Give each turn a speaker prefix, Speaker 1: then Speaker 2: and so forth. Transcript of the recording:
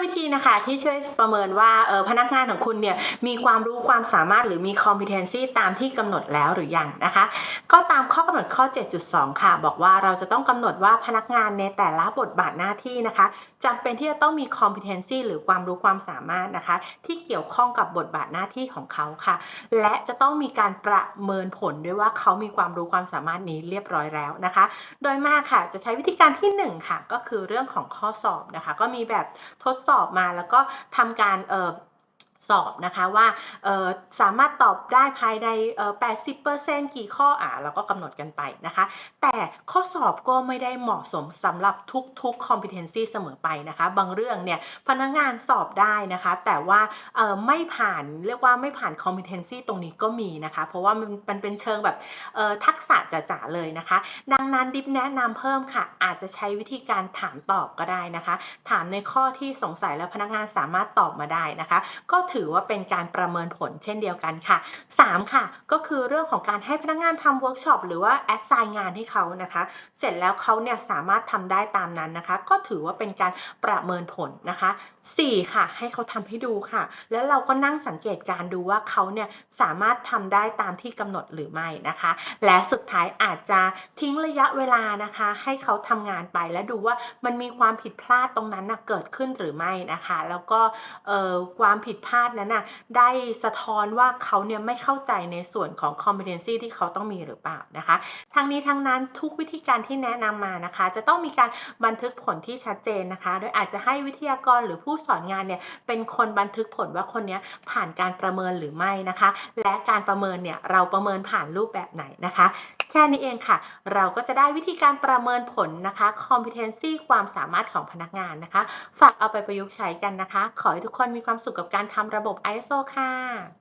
Speaker 1: 5 วิธีนะคะที่ช่วยประเมินว่าเออพนักงานของคุณเนี่ยมีความรู้ความสามารถหรือมี competency ตามที่กำหนดแล้วหรือยังนะคะ ก็ตามข้อกำหนดข้อ 7.2 ค่ะ บอกว่าเราจะต้องกำหนดว่าพนักงานในแต่ละบทบาทหน้าที่นะคะจำเป็นที่จะต้องมี competency หรือความรู้ความสามารถนะคะ ที่เกี่ยวข้องกับบทบาทหน้าที่ของเขาค่ะ และจะต้องมีการประเมินผลด้วยว่าเขามีความรู้ความสามารถนี้เรียบร้อยแล้วนะคะ โดยมากค่ะจะใช้วิธีการที่หนึ่งค่ะ ก็คือเรื่องของข้อสอบนะคะ ก็มีแบบทดสอบมาแล้วก็ทำการเอ่อ สอบนะคะว่าสามารถตอบได้ภายในเอ่อ80%กี่ข้ออ่าเราก็กำหนดกันไปนะคะ แต่ข้อสอบก็ไม่ได้เหมาะสมสำหรับทุกๆ competency เสมอไปนะคะ บางเรื่องเนี่ยพนักงานสอบได้นะคะ แต่ว่าไม่ผ่านเรียกว่าไม่ผ่าน competency ตรงนี้ก็มีนะคะ เพราะว่ามันเป็นเชิงแบบทักษะจ๋าๆเลยนะคะ ดังนั้นดิฟแนะนำเพิ่มค่ะ อาจจะใช้วิธีการถามตอบก็ได้นะคะ ถามในข้อที่สงสัยแล้วพนักงานสามารถตอบมาได้นะคะ ก็ถือว่าเป็นการประเมินผลเช่นเดียวกันค่ะ 3 ค่ะ ก็คือเรื่องของการให้พนักงานทำเวิร์กช็อปหรือว่าแอดไซน์งานให้เขานะคะ เสร็จแล้วเขาเนี่ยสามารถทำได้ตามนั้นนะคะ ก็ถือว่าเป็นการประเมินผลนะคะ 4 ค่ะ ให้เขาทำให้ดูค่ะ แล้วเราก็นั่งสังเกตการดูว่าเขาเนี่ยสามารถทำได้ตามที่กำหนดหรือไม่นะคะ และสุดท้ายอาจจะทิ้งระยะเวลานะคะ ให้เขาทำงานไปแล้วดูว่ามันมีความผิดพลาดตรงนั้นนะเกิดขึ้นหรือไม่นะคะ แล้วก็เอ่อความผิดพลาดนั้นนะได้สะท้อนว่าเขาเนี่ยไม่เข้าใจในส่วนของ competency ที่เขาต้องมีหรือเปล่านะคะ ทั้งนี้ทั้งนั้นทุกวิธีการที่แนะนำมานะคะ จะต้องมีการบันทึกผลที่ชัดเจนนะคะ โดยอาจจะให้วิทยากรหรือผู้สอนงานเนี่ยเป็นคนบันทึกผลว่าคนนี้ผ่านการประเมินหรือไม่นะคะ และการประเมินเนี่ยเราประเมินผ่านรูปแบบไหนนะคะ แค่นี้เองค่ะ เราก็จะได้วิธีการประเมินผลนะคะ competency ความสามารถของพนักงานนะคะ ฝากเอาไปประยุกต์ใช้กันนะคะ ขอให้ทุกคนมีความสุขกับการทำระบบ ISO ค่ะ